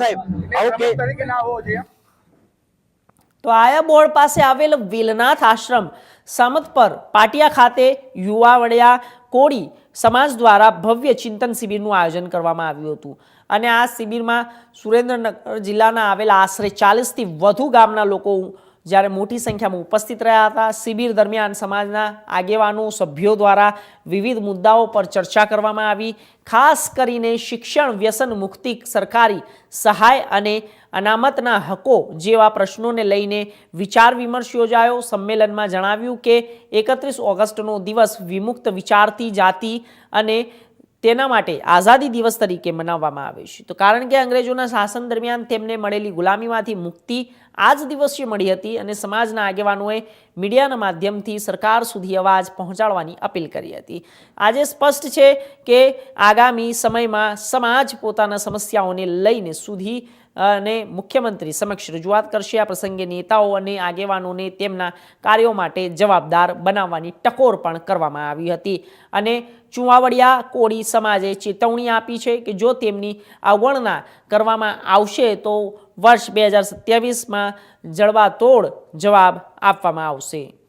સાહેબ. આવું કે તરીકે ના હોવો જોઈએ. તો આયા બોર્ડ પાસે આવેલ વેલનાથ આશ્રમ સમત પર પાટિયા ખાતે યુવા વડિયા કોળી સમાજ દ્વારા ભવ્ય ચિંતન શિબિરનું આયોજન કરવામાં આવ્યું હતું. અને આ શિબિરમાં સુરેન્દ્રનગર જિલ્લાના આવેલા આશરે ચાલીસથી વધુ ગામના લોકો જ્યારે મોટી સંખ્યામાં ઉપસ્થિત રહ્યા હતા, શિબિર દરમિયાન સમાજના આગેવાનો, સભ્યો દ્વારા વિવિધ મુદ્દાઓ પર ચર્ચા કરવામાં આવી. ખાસ કરીને શિક્ષણ વ્યસન મુક્તિ સરકારી સહાય અને અનામતના હકો જેવા પ્રશ્નોને લઈને વિચાર વિમર્શ યોજાયો. સંમેલનમાં જણાવ્યું કે એકત્રીસ ઓગસ્ટનો દિવસ વિમુક્ત વિચારતી જાતિ અને તેના માટે આઝાદી દિવસ તરીકે મનાવવામાં આવે છે. તો કારણ કે અંગ્રેજોના શાસન દરમિયાન તેમને મળેલી ગુલામીમાંથી મુક્તિ આ જ દિવસે મળી હતી અને સમાજના આગેવાનોએ મીડિયાના માધ્યમથી સરકાર સુધી અવાજ પહોંચાડવાની અપીલ કરી હતી. આજે સ્પષ્ટ છે કે આગામી સમયમાં સમાજ પોતાના સમસ્યાઓને લઈને સુધી અને મુખ્યમંત્રી સમક્ષ રજૂઆત કરશે આ પ્રસંગે નેતાઓ અને આગેવાનોને તેમના કાર્યો માટે જવાબદાર બનાવવાની ટકોર પણ કરવામાં આવી હતી. અને ચુંવાવડિયા કોળી સમાજે ચેતવણી આપી છે કે જો તેમની અવગણના કરવામાં આવશે તો વર્ષ બે હજાર સત્યાવીસમાં જડબાતોડ જવાબ આપવામાં આવશે.